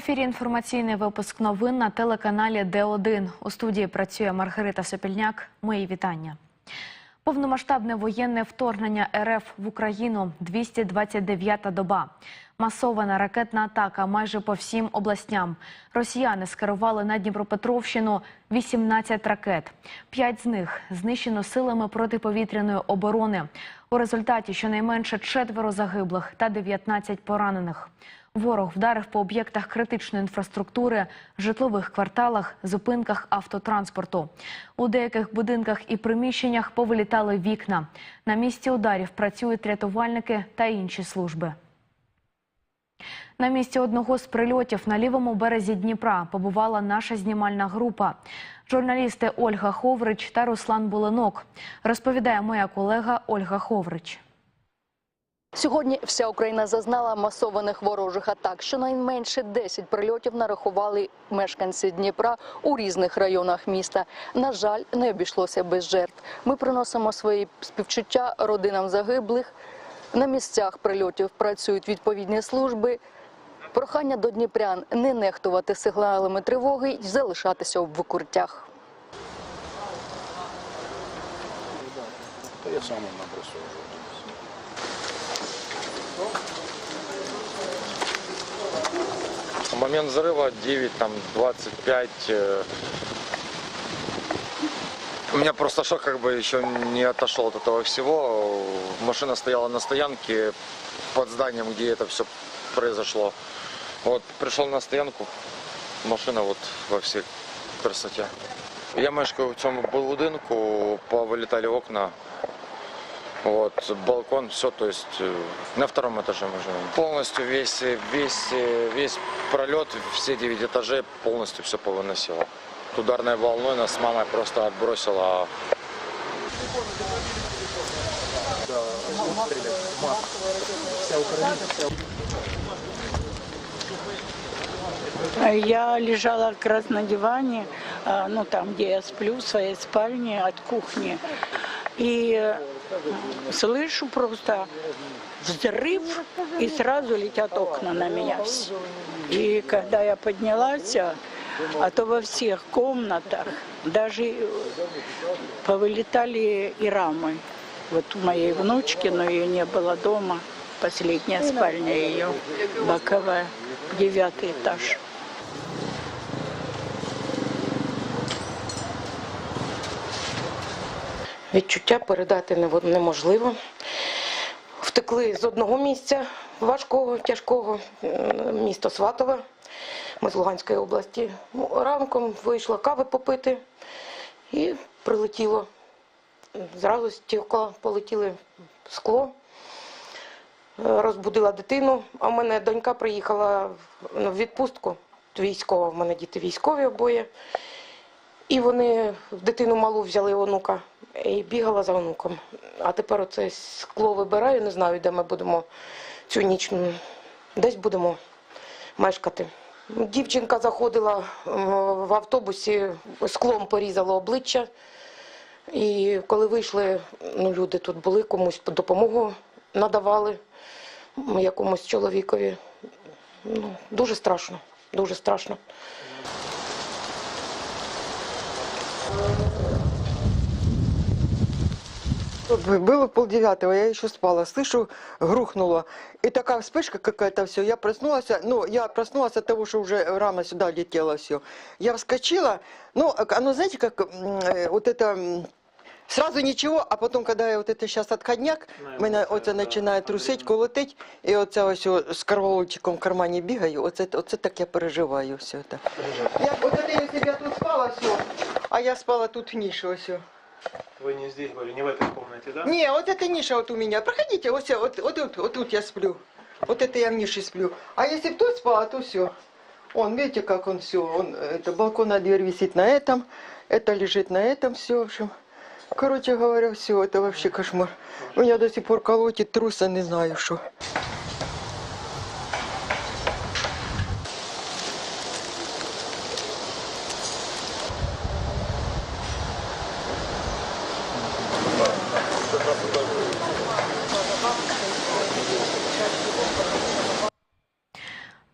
Ефірі інформаційний випуск новин на телеканалі Д1. У студії працює Маргарита Сопільняк. Мої вітання. Повномасштабне воєнне вторгнення РФ в Україну 229-та доба. Масована ракетна атака майже по всім областям. Росіяни скерували на Дніпропетровщину 18 ракет. П'ять з них знищено силами протиповітряної оборони. У результаті щонайменше четверо загиблих та 19 поранених. Ворог вдарив по об'єктах критичної інфраструктури, житлових кварталах, зупинках автотранспорту. У деяких будинках і приміщеннях повилітали вікна. На місці ударів працюють рятувальники та інші служби. На місці одного з прильотів на лівому березі Дніпра побувала наша знімальна група. Журналісти Ольга Ховрич та Руслан Булинок. Розповідає моя колега Ольга Ховрич. Сьогодні вся Україна зазнала масованих ворожих атак. Щонайменше 10 прильотів нарахували мешканці Дніпра у різних районах міста. На жаль, не обійшлося без жертв. Ми приносимо свої співчуття родинам загиблих. На місцях прильотів працюють відповідні служби. Прохання до дніпрян не нехтувати сигналами тривоги і залишатися в. Та я сам набросив. Момент взрыва 9, там 25. э. У меня просто шок как бы еще не отошел от этого всего. Машина стояла на стоянке под зданием, где это все произошло. Вот пришел на стоянку, машина вот во всей красоте. Я мешкаю в цьому будинку, повилітали окна. Вот, балкон, все, то есть э, на втором этаже мы живем. Полностью весь, э, весь, э, весь пролет, все девять этажей полностью все повыносило. Ударной волной нас с мамой просто отбросило. Я лежала как раз на диване, а, ну там, где я сплю, в своей спальне от кухни. И слышу просто взрыв, и сразу летят окна на меня. И когда я поднялась, а а то во всех комнатах даже э, повылетали и рамы. Вот у моей внучки, но ее не было дома. Последняя спальня ее, боковая, девятый этаж. Відчуття передати нево- неможливо. Втекли з одного місця важкого, тяжкого м, місто Сватове. Ми з Луганської області. Ну, Ранком вийшла кави попити і прилетіло. Зразу стекло, полетіли скло. Розбудила дитину, а в мене донька приїхала в ну, відпустку військова. В мене діти військові обоє. І вони дитину малу взяли онука і бігала за онуком. А тепер оце скло вибираю, не знаю, де ми будемо цю ніч. Десь будемо мешкати. Дівчинка заходила е, в автобусі, склом порізала обличчя. І коли вийшли, ну, люди тут були, комусь допомогу надавали якомусь чоловікові. Ну, дуже страшно, дуже страшно. Было полдевятого, я еще спала, слышу, грохнуло. И такая вспышка какая-то, все. Я проснулась, ну, я проснулась от того, что уже рама сюда летела все. Я вскочила, ну, оно, знаете, как м, э, вот это... м, Сразу нічого, а потім, коли я от це зараз отходняк, мене оце починає трусить, колотить, і оце ось о з карвалольчиком в кармані бігаю, оце, оце так я переживаю все це. Я, от це я себе тут спала, все, а я спала тут в ніші, ось. Вы не здесь были, не в этой комнате, да? Не, вот это ниша вот у меня. Проходите, вот, вот, вот, тут, вот тут я сплю. Вот это я в нише сплю. А если бы тут спала, то все. Он, видите, как он все. Он, это балконная дверь висит на этом, это лежит на этом, все, в общем. Короче говоря, все, это вообще кошмар. Меня до сих пор колотит, труса, не знаю, что.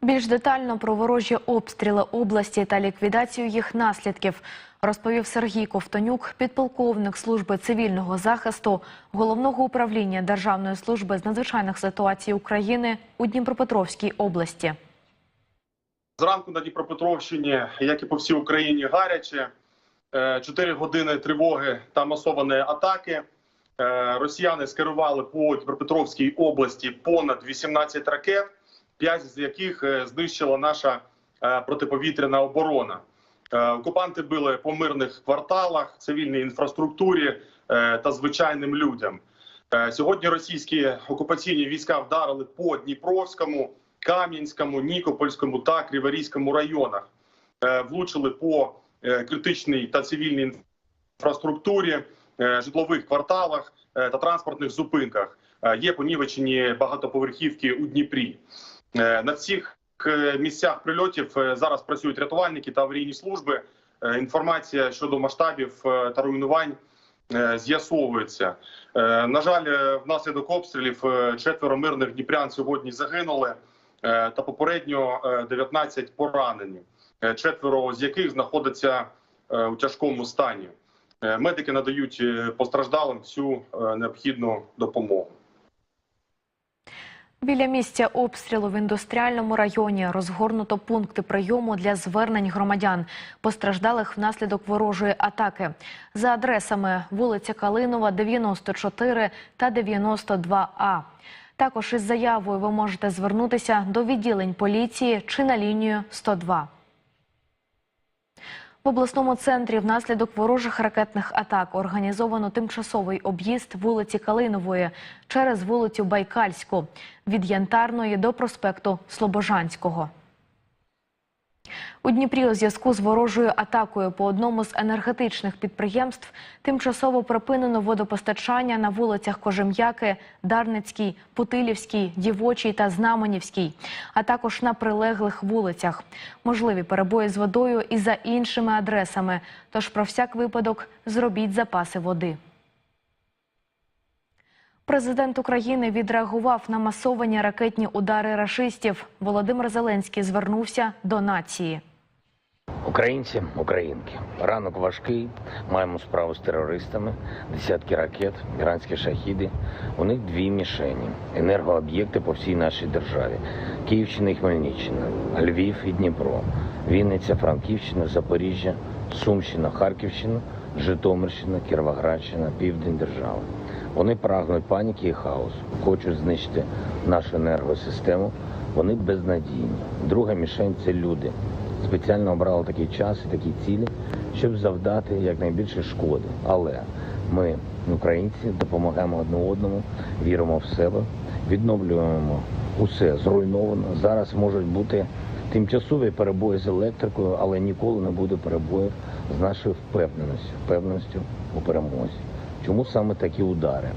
Більш детально про ворожі обстріли області та ліквідацію їх наслідків розповів Сергій Ковтонюк, підполковник служби цивільного захисту головного управління Державної служби з надзвичайних ситуацій України у Дніпропетровській області. Зранку на Дніпропетровщині, як і по всій Україні, гаряче. Е, Чотири години тривоги та масованої атаки. Е, Росіяни скерували по Дніпропетровській області понад 18 ракет, 5 з яких е, знищила наша е, протиповітряна оборона. Е, Окупанти били по мирних кварталах, цивільній інфраструктурі та звичайним людям. Сьогодні російські окупаційні війська вдарили по Дніпровському, Кам'янському, Нікопольському та Криворізькому районах. Влучили по критичній та цивільній інфраструктурі, житлових кварталах та транспортних зупинках. Є понівечені багатоповерхівки у Дніпрі. Е, На всіх е, місцях прильотів е, зараз працюють рятувальники та аварійні служби. Інформація щодо масштабів та руйнувань з'ясовується. На жаль, внаслідок обстрілів четверо мирних дніпрян сьогодні загинули, та попередньо е, 19 поранені, четверо з яких знаходяться у тяжкому стані. Медики надають постраждалим всю необхідну допомогу. Біля місця обстрілу в індустріальному районі розгорнуто пункти прийому для звернень громадян, постраждалих внаслідок ворожої атаки. За адресами вулиця Калинова, 94 та 92А. Також із заявою ви можете звернутися до відділень поліції чи на лінію 102. В обласному центрі внаслідок ворожих ракетних атак організовано тимчасовий об'їзд вулиці Калинової через вулицю Байкальську від Янтарної до проспекту Слобожанського. У Дніпрі у зв'язку з ворожою атакою по одному з енергетичних підприємств тимчасово припинено водопостачання на вулицях Кожем'яки, Дарницькій, Путилівській, Дівочій та Знаменівській, а також на прилеглих вулицях. Можливі перебої з водою і за іншими адресами. Тож про всяк випадок зробіть запаси води. Президент України відреагував на масовані ракетні удари рашистів. Володимир Зеленський звернувся до нації. Українці, українки, ранок важкий. Маємо справу з терористами, десятки ракет, іранські шахіди. У них дві мішені: енергооб'єкти по всій нашій державі: Київщина і Хмельниччина, Львів і Дніпро, Вінниця, Франківщина, Запоріжжя, Сумщина, Харківщина, Житомирщина, Кіровоградщина, Південь держави. Вони прагнуть паніки і хаосу, хочуть знищити нашу енергосистему. Вони безнадійні. Друга мішень це люди. Спеціально обрали такий час і такі цілі, щоб завдати якнайбільше шкоди. Але ми, українці, допомагаємо одне одному, віримо в себе, відновлюємо усе зруйновано. Зараз можуть бути тимчасові перебої з електрикою, але ніколи не буде перебоїв з нашою впевненістю, впевненістю у перемозі. Чому саме такі удари?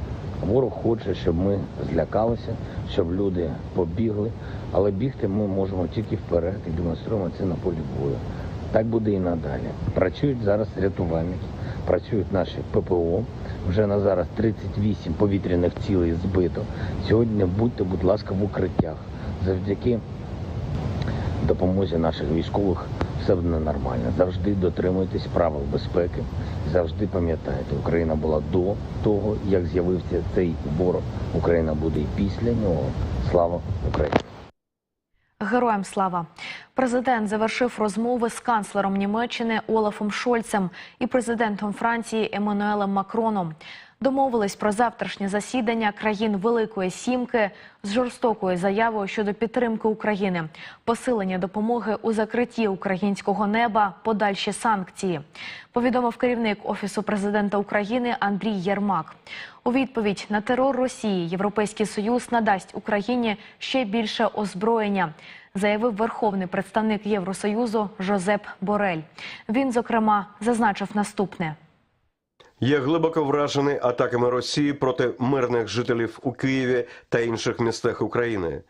Ворог хоче, щоб ми злякалися, щоб люди побігли, але бігти ми можемо тільки вперед і демонструємо це на полі бою. Так буде і надалі. Працюють зараз рятувальники, працюють наші ППО. Вже на зараз 38 повітряних цілей збито. Сьогодні будьте, будь ласка, в укриттях. Завдяки допомозі наших військових все буде нормально. Завжди дотримуйтесь правил безпеки. Завжди пам'ятайте, Україна була до того, як з'явився цей ворог. Україна буде і після нього. Слава Україні! Героям слава! Президент завершив розмови з канцлером Німеччини Олафом Шольцем і президентом Франції Еммануелем Макроном. Домовились про завтрашнє засідання країн Великої Сімки з жорстокою заявою щодо підтримки України, посилення допомоги у закритті українського неба, подальші санкції. Повідомив керівник офісу президента України Андрій Єрмак. У відповідь на терор Росії Європейський Союз надасть Україні ще більше озброєння. Заявив верховний представник Євросоюзу Жозеп Борель. Він, зокрема, зазначив наступне. Я глибоко вражений атаками Росії проти мирних жителів у Києві та інших містах України.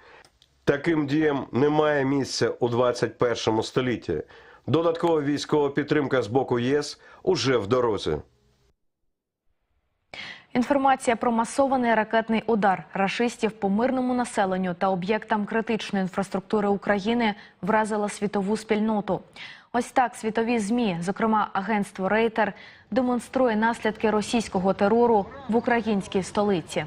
Таким діям немає місця у 21 столітті. Додаткова військова підтримка з боку ЄС уже в дорозі. Інформація про масований ракетний удар рашистів по мирному населенню та об'єктам критичної інфраструктури України вразила світову спільноту. Ось так світові змі, зокрема агентство Рейтер, демонструє наслідки російського терору в українській столиці.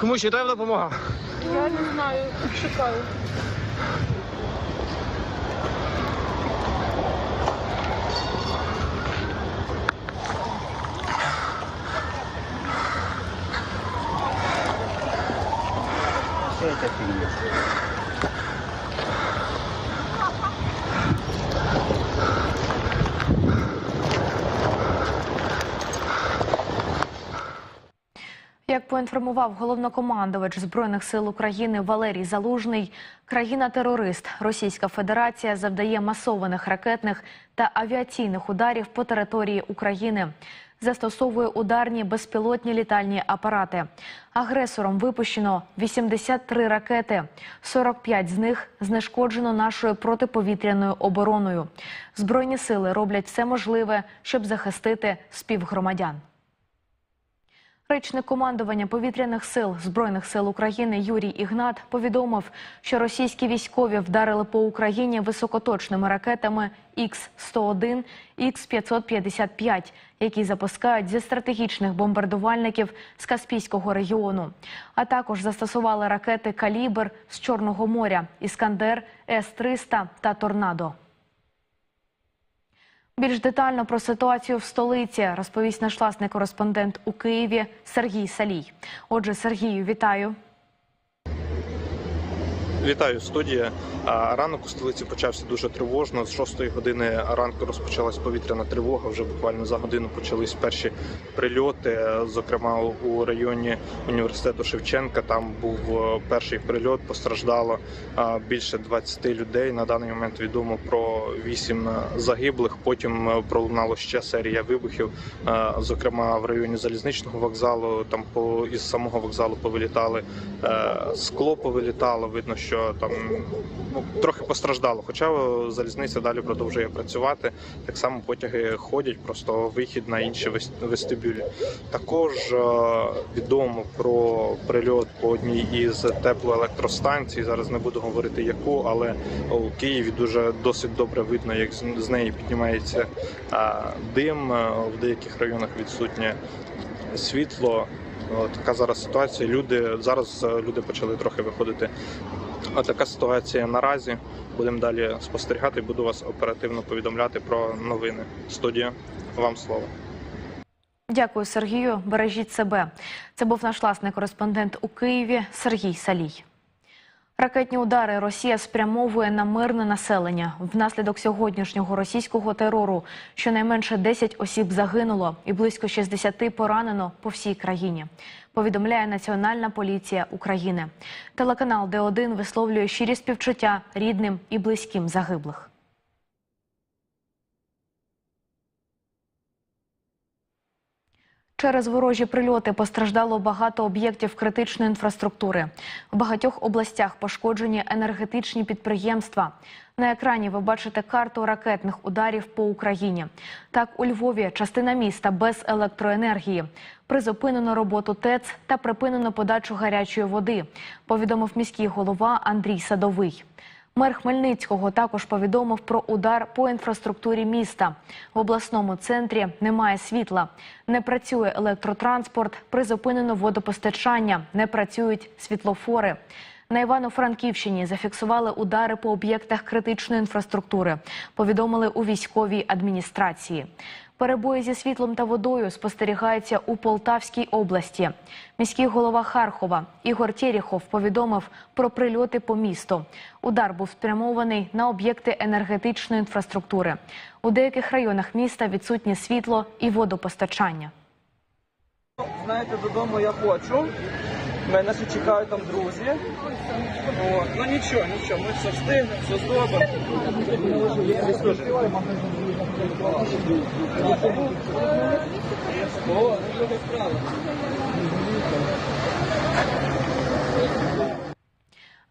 Кому ще допомога? Як поінформував головнокомандувач збройних сил України Валерій Залужний, країна-терорист Російська Федерація завдає масованих ракетних та авіаційних ударів по території України. Застосовує ударні безпілотні літальні апарати. Агресором випущено 83 ракети. 45 з них знешкоджено нашою протиповітряною обороною. Збройні сили роблять все можливе, щоб захистити співгромадян. Речник командування повітряних сил збройних сил України Юрій Ігнат повідомив, що російські військові вдарили по Україні високоточними ракетами Х-101, Х-555, які запускають зі стратегічних бомбардувальників з Каспійського регіону. А також застосували ракети Калібр з Чорного моря, Іскандер, С-300 та Торнадо. Більш детально про ситуацію в столиці розповість наш власний кореспондент у Києві Сергій Салій. Отже, Сергію, вітаю. Вітаю, студія. Ранок у столиці почався дуже тривожно. З 6 години ранку розпочалась повітряна тривога. Вже буквально за годину почались перші прильоти. Зокрема, у районі університету Шевченка. Там був е, перший прильот. Постраждало більше 20 людей. На даний момент відомо про 8 загиблих. Потім е, пролунало ще серія вибухів. Е, Зокрема, в районі залізничного вокзалу. Там по із самого вокзалу повилітали е, скло повилітало. Видно, що там ну, трохи постраждало. Хоча залізниця далі продовжує працювати. Так само потяги ходять, просто вихід на інші вес- вестибюлі. Також відомо про прильот по одній із теплоелектростанцій. Зараз не буду говорити яку, але у Києві дуже досить добре видно, як з неї піднімається дим. В деяких районах відсутнє світло. Така зараз ситуація. Люди зараз люди почали трохи виходити. А така ситуація наразі. Будемо далі спостерігати. Буду вас оперативно повідомляти про новини. Студія, вам слово. Дякую, Сергію. Бережіть себе. Це був наш власний кореспондент у Києві Сергій Салій. Ракетні удари Росія спрямовує на мирне населення. Внаслідок сьогоднішнього російського терору щонайменше 10 осіб загинуло і близько 60 поранено по всій країні. Повідомляє Національна поліція України. Телеканал Д1 висловлює щирі співчуття рідним і близьким загиблих. Через ворожі прильоти постраждало багато об'єктів критичної інфраструктури. В багатьох областях пошкоджені енергетичні підприємства. На екрані ви бачите карту ракетних ударів по Україні. Так, у Львові частина міста без електроенергії. Призупинено роботу ТЕЦ та припинено подачу гарячої води, повідомив міський голова Андрій Садовий. Мер Хмельницького також повідомив про удар по інфраструктурі міста. В обласному центрі немає світла, не працює електротранспорт, призупинено водопостачання, не працюють світлофори. На Івано-Франківщині зафіксували удари по об'єктах критичної інфраструктури. Повідомили у військовій адміністрації. Перебої зі світлом та водою спостерігаються у Полтавській області. Міський голова Харкова Ігор Тєріхов повідомив про прильоти по місту. Удар був спрямований на об'єкти енергетичної інфраструктури. У деяких районах міста відсутнє світло і водопостачання. Знаєте, додому я хочу. Мене ще чекають там друзі. От. Ну нічого, нічого, ми все встигнемо, все зробимо. О.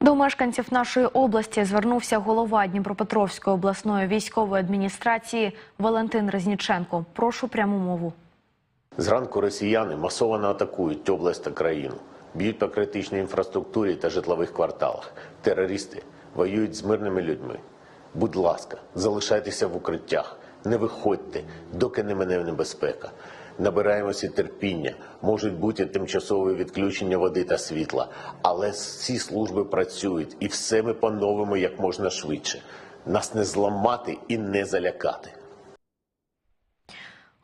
До мешканців нашої області звернувся голова Дніпропетровської обласної військової адміністрації Валентин Резніченко. Прошу пряму мову. Зранку росіяни масово атакують область та країну, б'ють по критичній інфраструктурі та житлових кварталах. Терористи воюють з мирними людьми. Будь ласка, залишайтеся в укриттях, не виходьте, доки не мине небезпека. Набираємося терпіння, можуть бути тимчасові відключення води та світла, але всі служби працюють і все ми поновимо як можна швидше. Нас не зламати і не залякати.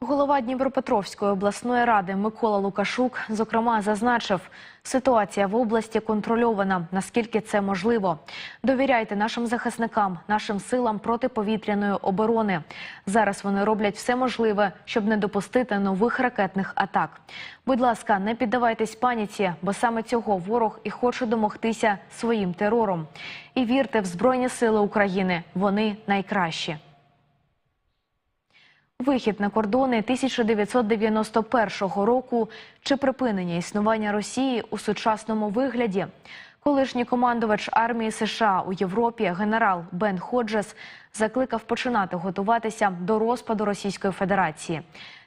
Голова Дніпропетровської обласної ради Микола Лукашук, зокрема, зазначив, ситуація в області контрольована, наскільки це можливо. Довіряйте нашим захисникам, нашим силам протиповітряної оборони. Зараз вони роблять все можливе, щоб не допустити нових ракетних атак. Будь ласка, не піддавайтесь паніці, бо саме цього ворог і хоче домогтися своїм терором. І вірте в Збройні Сили України. Вони найкращі. Вихід на кордони 1991 року чи припинення існування Росії у сучасному вигляді. Колишній командувач армії США у Європі генерал Бен Ходжес закликав починати готуватися до розпаду Російської Федерації.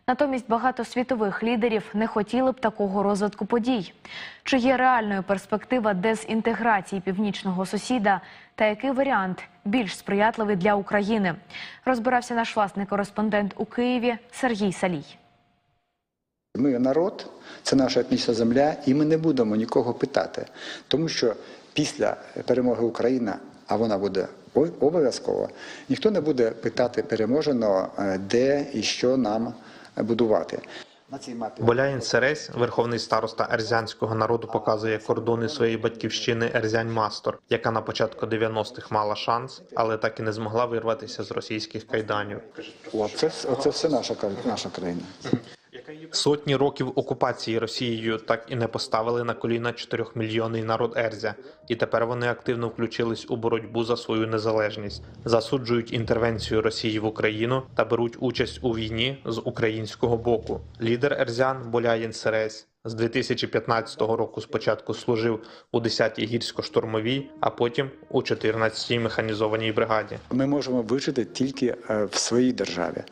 Натомість багато світових лідерів не хотіли б такого розвитку подій. Чи є реальною перспектива дезінтеграції північного сусіда та який варіант більш сприятливий для України? Розбирався наш власний кореспондент у Києві Сергій Салій. Ми народ, це наша етнічна земля, і ми не будемо нікого питати, тому що після перемоги України, а вона буде обов'язково, ніхто не буде питати переможеного, е, де і що нам будувати. Боляїн Сересь, верховний староста ерзянського народу, показує кордони своєї батьківщини Ерзянь Мастор, яка на початку 90-х мала шанс, але так і не змогла вирватися з російських кайданів. оце, оце все наша, наша країна. Сотні років окупації Росією так і не поставили на коліна чотирьохмільйонний народ Ерзя, і тепер вони активно включились у боротьбу за свою незалежність, засуджують інтервенцію Росії в Україну та беруть участь у війні з українського боку. Лідер Ерзян Боляєн Сересь з 2015 року спочатку служив у 10-й гірсько-штурмовій, а потім у 14-й механізованій бригаді. Ми можемо вижити тільки е, в своїй державі.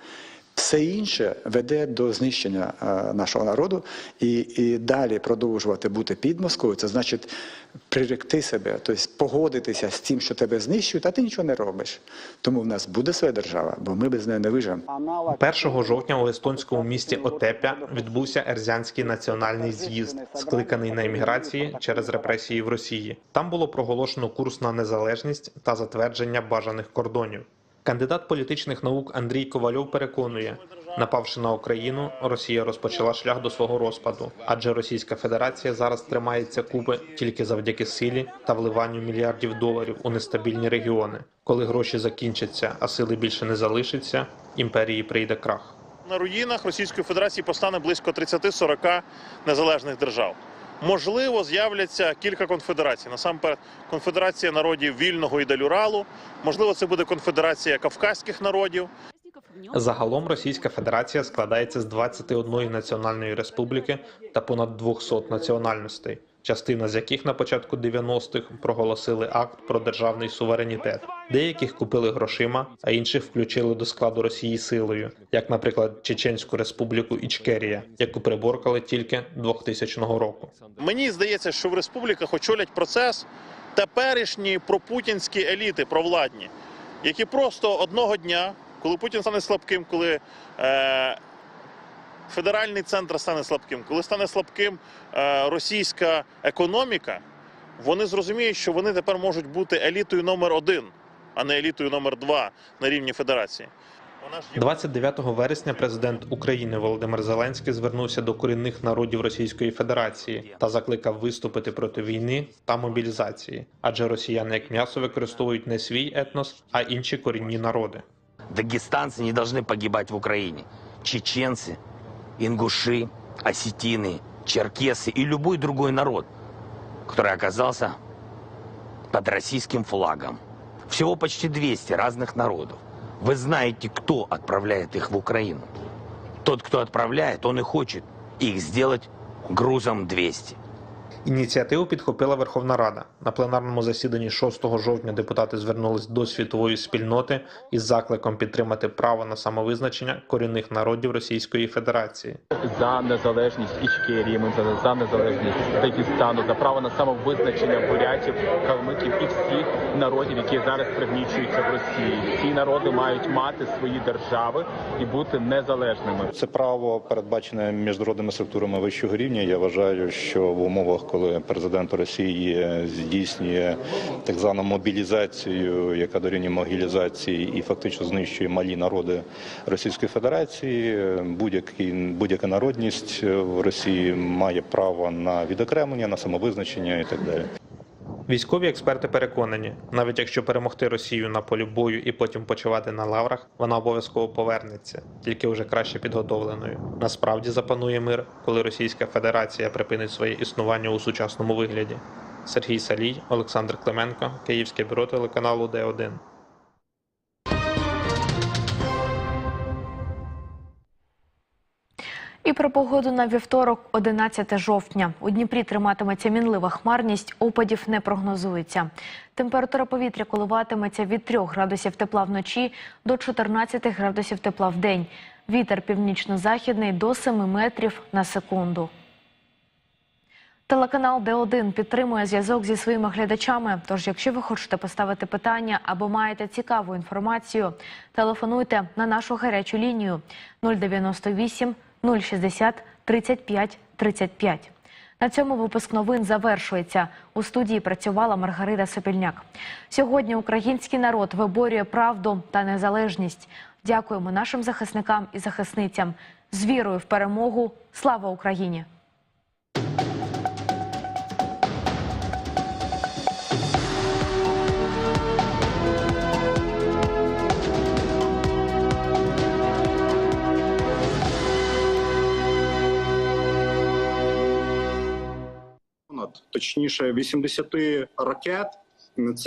Все інше веде до знищення е, нашого народу, і, і далі продовжувати бути під Москвою, це значить приректи себе, тобто погодитися з тим, що тебе знищують, а ти нічого не робиш. Тому в нас буде своя держава, бо ми без неї не виживемо. 1 жовтня у естонському місті Отепя відбувся Ерзянський національний з'їзд, скликаний на еміграції через репресії в Росії. Там було проголошено курс на незалежність та затвердження бажаних кордонів. Кандидат політичних наук Андрій Ковальов переконує, напавши на Україну, Росія розпочала шлях до свого розпаду, адже Російська Федерація зараз тримається купи тільки завдяки силі та вливанню мільярдів доларів у нестабільні регіони. Коли гроші закінчаться, а сили більше не залишиться, імперії прийде крах. На руїнах Російської Федерації постане близько 30-40 незалежних держав. Можливо, з'являться кілька конфедерацій. Насамперед, конфедерація народів вільного і Далюралу. Можливо, це буде конфедерація кавказьких народів. Загалом Російська Федерація складається з 21 національної республіки та понад 200 національностей, частина з яких на початку 90-х проголосили акт про державний суверенітет. Деяких купили грошима, а інших включили до складу Росії силою, як, наприклад, Чеченську республіку Ічкерія, яку приборкали тільки 2000 року. Мені здається, що в республіках очолять процес теперішні пропутінські еліти провладні, які просто одного дня, коли Путін стане слабким, коли е, федеральний центр стане слабким, коли стане слабким е, російська економіка, вони зрозуміють, що вони тепер можуть бути елітою номер один, а не елітою номер два на рівні федерації. Вона ж є 29 вересня президент України Володимир Зеленський звернувся до корінних народів Російської Федерації та закликав виступити проти війни та мобілізації, адже росіяни як м'ясо використовують не свій етнос, а інші корінні народи. Дагестанцы не должны погибать в Украине. Чеченцы, ингуши, осетины, черкесы и любой другой народ который оказался под российским флагом. Всего почти 200 разных народов. Вы знаете, кто отправляет их в Украину? Тот, кто отправляет, он и хочет их сделать грузом 200. Ініціативу підхопила Верховна Рада. На пленарному засіданні 6 жовтня депутати звернулись до світової спільноти із закликом підтримати право на самовизначення корінних народів Російської Федерації. за незалежність Ічкерії, ми за, за незалежність Дагестану, за право на самовизначення бурятів, калмиків і всіх народів, які зараз пригнічуються в Росії. Ці народи мають мати свої держави і бути незалежними. Це право передбачене міжнародними структурами вищого рівня. Я вважаю, що в умовах, коли президент Росії здійснює так звану мобілізацію, яка дорівнює могілізації і фактично знищує малі народи Російської Федерації, будь-який будь-яка народність в Росії має право на відокремлення, на самовизначення і так далі. Військові експерти переконані, навіть якщо перемогти Росію на полі бою і потім почувати на лаврах, вона обов'язково повернеться, тільки вже краще підготовленою. Насправді запанує мир, коли Російська Федерація припинить своє існування у сучасному вигляді. Сергій Салій, Олександр Клименко, Київське бюро телеканалу Д1. Про погоду на вівторок, 11 жовтня. У Дніпрі триматиметься мінлива хмарність, опадів не прогнозується. Температура повітря коливатиметься від 3 градусів тепла вночі до 14 градусів тепла в день. Вітер північно-західний до 7 метрів на секунду. Телеканал Д1 підтримує зв'язок зі своїми глядачами. Тож, якщо ви хочете поставити питання або маєте цікаву інформацію, телефонуйте на нашу гарячу лінію 098 060 35 35. На цьому випуск новин завершується. У студії працювала Маргарита Сопільняк. Сьогодні український народ виборює правду та незалежність. Дякуємо нашим захисникам і захисницям. З вірою в перемогу. Слава Україні! Точніше 80 ракет. Це